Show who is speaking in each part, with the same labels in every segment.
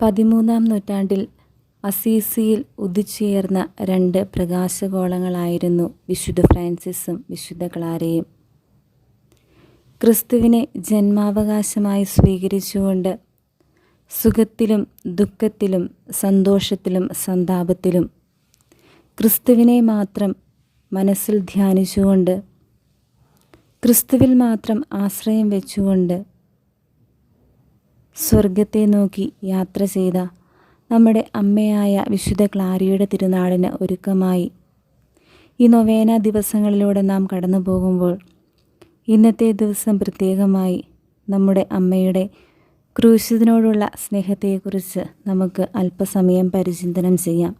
Speaker 1: പതിമൂന്നാം നൂറ്റാണ്ടിൽ അസീസിയിൽ ഉദിച്ചുയർന്ന രണ്ട് പ്രകാശഗോളങ്ങളായിരുന്നു വിശുദ്ധ ഫ്രാൻസിസും വിശുദ്ധ ക്ലാരയും. ക്രിസ്തുവിനെ ജന്മാവകാശമായി സ്വീകരിച്ചുകൊണ്ട് സുഖത്തിലും ദുഃഖത്തിലും സന്തോഷത്തിലും സന്താപത്തിലും ക്രിസ്തുവിനെ മാത്രം മനസ്സിൽ ധ്യാനിച്ചുകൊണ്ട് ക്രിസ്തുവിൽ മാത്രം ആശ്രയം വെച്ചുകൊണ്ട് സ്വർഗത്തെ നോക്കി യാത്ര ചെയ്ത നമ്മുടെ അമ്മയായ വിശുദ്ധ ക്ലാരിയുടെ തിരുനാളിന് ഒരുക്കമായി. ഈ നൊവേന ദിവസങ്ങളിലൂടെ നാം കടന്നു പോകുമ്പോൾ ഇന്നത്തെ ദിവസം പ്രത്യേകമായി നമ്മുടെ അമ്മയുടെ ക്രൂശിതനോടുള്ള സ്നേഹത്തെക്കുറിച്ച് നമുക്ക് അല്പസമയം പരിചിന്തനം ചെയ്യാം.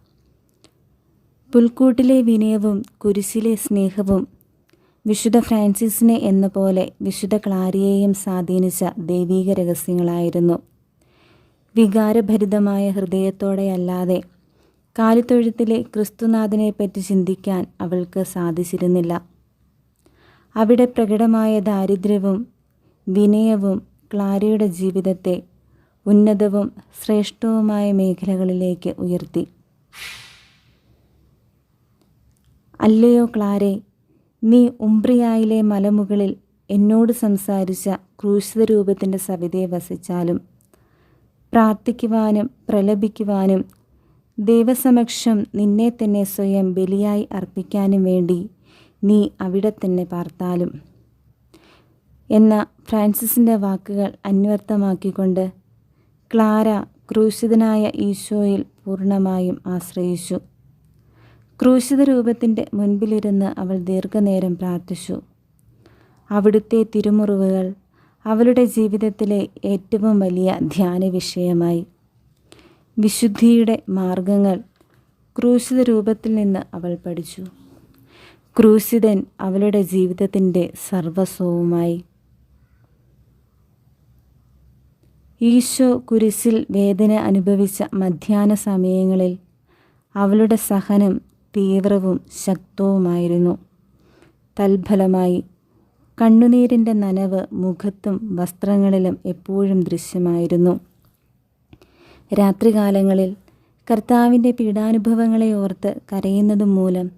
Speaker 1: പുൽക്കൂട്ടിലെ വിനയവും കുരിശിലെ സ്നേഹവും വിശുദ്ധ ഫ്രാൻസിസിനെ എന്ന പോലെ വിശുദ്ധ ക്ലാരിയെയും സ്വാധീനിച്ച ദൈവീക രഹസ്യങ്ങളായിരുന്നു. വികാരഭരിതമായ ഹൃദയത്തോടെയല്ലാതെ കാലിത്തൊഴുത്തിലെ ക്രിസ്തുനാഥനെപ്പറ്റി ചിന്തിക്കാൻ അവൾക്ക് സാധിച്ചിരുന്നില്ല. അവിടെ പ്രകടമായ ദാരിദ്ര്യവും വിനയവും ക്ലാരിയുടെ ജീവിതത്തെ ഉന്നതവും ശ്രേഷ്ഠവുമായ മേഖലകളിലേക്ക് ഉയർത്തി. അല്ലയോ ക്ലാരെ നീ ഉംബ്രിയായിലെ മലമുകളിൽ എന്നോട് സംസാരിച്ച ക്രൂശിത രൂപത്തിന്റെ സവിതയെ വസിച്ചാലും പ്രാർത്ഥിക്കുവാനും പ്രലപിക്കുവാനും ദൈവസമക്ഷം നിന്നെ തന്നെ സ്വയം ബലിയായി അർപ്പിക്കാനും വേണ്ടി നീ അവിടെ തന്നെ പാർത്താലും. എന്ന ഫ്രാൻസിസിന്റെ വാക്കുകൾ അന്വർത്ഥമാക്കിക്കൊണ്ട് ക്ലാര ക്രൂശിതനായ ഈശോയിൽ പൂർണമായും ആശ്രയിച്ചു. ക്രൂശിത രൂപത്തിന്റെ മുൻപിലിരുന്ന് അവൾ ദീർഘനേരം പ്രാർത്ഥിച്ചു. അവിടുത്തെ തിരുമുറിവുകൾ അവളുടെ ജീവിതത്തിലെ ഏറ്റവും വലിയ ധ്യാന വിഷയമായി. വിശുദ്ധിയുടെ മാർഗങ്ങൾ ക്രൂശിത രൂപത്തിൽ നിന്ന് അവൾ പഠിച്ചു. ക്രൂശിതൻ അവളുടെ ജീവിതത്തിന്റെ സർവസ്വവുമായി. ഈശോ കുരിശിൽ വേദന അനുഭവിച്ച മധ്യാഹ്ന സമയങ്ങളിൽ അവളുടെ സഹനം തീവ്രവും ശക്തവുമായിരുന്നു. തൽഫലമായി കണ്ണുനീരിന്റെ നനവ് മുഖത്തും വസ്ത്രങ്ങളിലും എപ്പോഴും ദൃശ്യമായിരുന്നു. രാത്രികാലങ്ങളിൽ കർത്താവിന്റെ പീഡാനുഭവങ്ങളെ ഓർത്ത് കരയുന്നതും മൂലം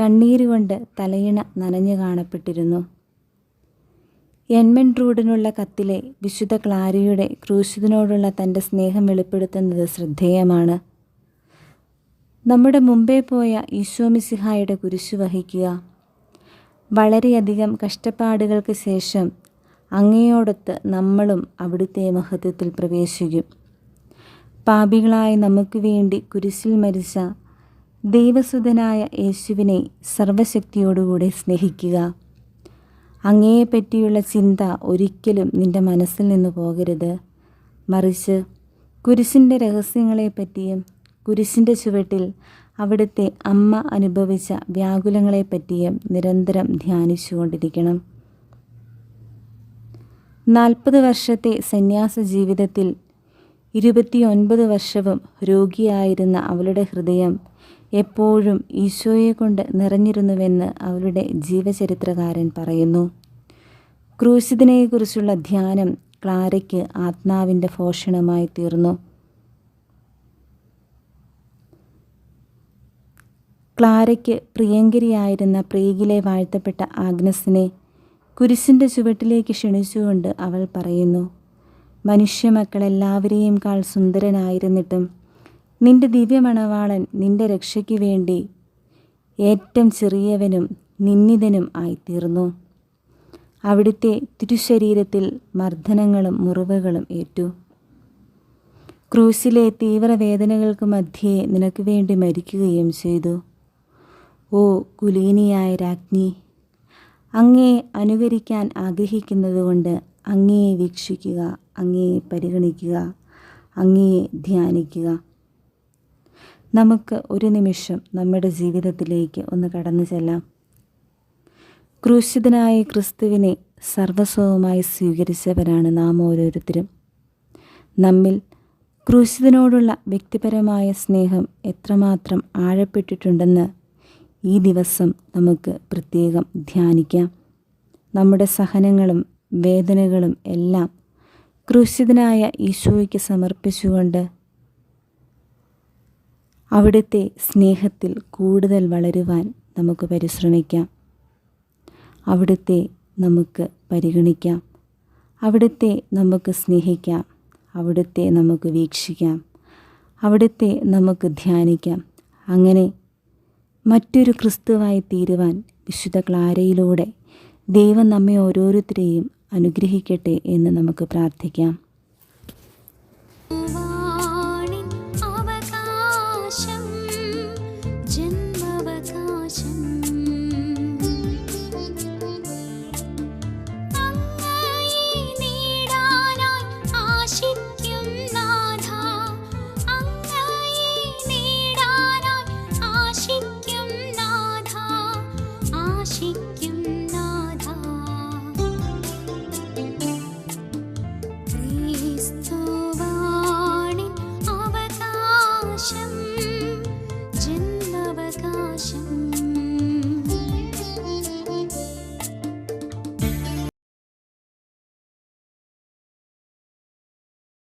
Speaker 1: കണ്ണീരുകൊണ്ട് തലയിണ നനഞ്ഞു കാണപ്പെട്ടിരുന്നു. എൻമെൻട്രൂഡിനുള്ള കത്തിലെ വിശുദ്ധ ക്ലാരിയുടെ ക്രൂശിതനോടുള്ള തന്റെ സ്നേഹം വെളിപ്പെടുത്തുന്നത് ശ്രദ്ധേയമാണ്. നമ്മുടെ മുമ്പേ പോയ ഈശോമിസിഹായുടെ കുരിശ് വഹിക്കുക. വളരെയധികം കഷ്ടപ്പാടുകൾക്ക് ശേഷം അങ്ങയോടൊത്ത് നമ്മളും അവിടുത്തെ മഹത്വത്തിൽ പ്രവേശിക്കും. പാപികളായ നമുക്ക് വേണ്ടി കുരിശിൽ മരിച്ച ദൈവസുതനായ യേശുവിനെ സർവശക്തിയോടുകൂടെ സ്നേഹിക്കുക. അങ്ങയെപ്പറ്റിയുള്ള ചിന്ത ഒരിക്കലും നിന്റെ മനസ്സിൽ നിന്ന് പോകരുത്. മറിച്ച് കുരിശിന്റെ രഹസ്യങ്ങളെപ്പറ്റിയും കുരിശിന്റെ ചുവട്ടിൽ അവിടുത്തെ അമ്മ അനുഭവിച്ച വ്യാകുലങ്ങളെപ്പറ്റിയും നിരന്തരം ധ്യാനിച്ചുകൊണ്ടിരിക്കണം. നാൽപ്പത് വർഷത്തെ സന്യാസ ജീവിതത്തിൽ ഇരുപത്തിയൊൻപത് വർഷവും രോഗിയായിരുന്ന അവളുടെ ഹൃദയം എപ്പോഴും ഈശോയെ കൊണ്ട് നിറഞ്ഞിരുന്നുവെന്ന് അവളുടെ ജീവചരിത്രകാരൻ പറയുന്നു. ക്രൂശിതനെക്കുറിച്ചുള്ള ധ്യാനം ക്ലാരയ്ക്ക് ആത്മാവിന്റെ പോഷണമായി തീർന്നു. ക്ലാരയ്ക്ക് പ്രിയങ്കരിയായിരുന്ന പ്രീഗിലെ വാഴ്ത്തപ്പെട്ട ആഗ്നസിനെ കുരിശിന്റെ ചുവട്ടിലേക്ക് ക്ഷണിച്ചുകൊണ്ട് അവൾ പറയുന്നു മനുഷ്യമക്കളെല്ലാവരെയും കാൾ സുന്ദരനായിരുന്നിട്ടും നിന്റെ ദിവ്യമണവാളൻ നിന്റെ രക്ഷയ്ക്ക് വേണ്ടി ഏറ്റവും ചെറിയവനും നിന്ദിതനും ആയിത്തീർന്നു. അവിടുത്തെ തിരുശരീരത്തിൽ മർദ്ദനങ്ങളും മുറിവുകളും ഏറ്റു. ക്രൂശിലെ തീവ്രവേദനകൾക്ക് മധ്യേ നിനക്ക് വേണ്ടി മരിക്കുകയും ചെയ്തു. ഓ കുലീനിയായ രാജ്ഞി അങ്ങേ അനുകരിക്കാൻ ആഗ്രഹിക്കുന്നതുകൊണ്ട് അങ്ങയെ വീക്ഷിക്കുക അങ്ങയെ പരിഗണിക്കുക അങ്ങയെ ധ്യാനിക്കുക. നമുക്ക് ഒരു നിമിഷം നമ്മുടെ ജീവിതത്തിലേക്ക് ഒന്ന് കടന്നു ചെല്ലാം. ക്രൂശിതനായ ക്രിസ്തുവിനെ സർവസ്വവുമായി സ്വീകരിച്ചവരാണ് നാം ഓരോരുത്തരും. നമ്മിൽ ക്രൂശിതനോടുള്ള വ്യക്തിപരമായ സ്നേഹം എത്രമാത്രം ആഴപ്പെട്ടിട്ടുണ്ടെന്ന് ഈ ദിവസം നമുക്ക് പ്രത്യേകം ധ്യാനിക്കാം. നമ്മുടെ സഹനങ്ങളും വേദനകളും എല്ലാം ക്രൂശിതനായ ഈശോയ്ക്ക് സമർപ്പിച്ചുകൊണ്ട് അവിടുത്തെ സ്നേഹത്തിൽ കൂടുതൽ വളരുവാൻ നമുക്ക് പരിശ്രമിക്കാം. അവിടുത്തെ നമുക്ക് പരിഗണിക്കാം. അവിടുത്തെ നമുക്ക് സ്നേഹിക്കാം. അവിടുത്തെ നമുക്ക് വീക്ഷിക്കാം. അവിടുത്തെ നമുക്ക് ധ്യാനിക്കാം. അങ്ങനെ മറ്റൊരു ക്രിസ്തുവായി തീരുവാൻ വിശുദ്ധ ക്ലാരയിലൂടെ ദൈവം നമ്മെ ഓരോരുത്തരെയും അനുഗ്രഹിക്കട്ടെ എന്ന് നമുക്ക് പ്രാർത്ഥിക്കാം.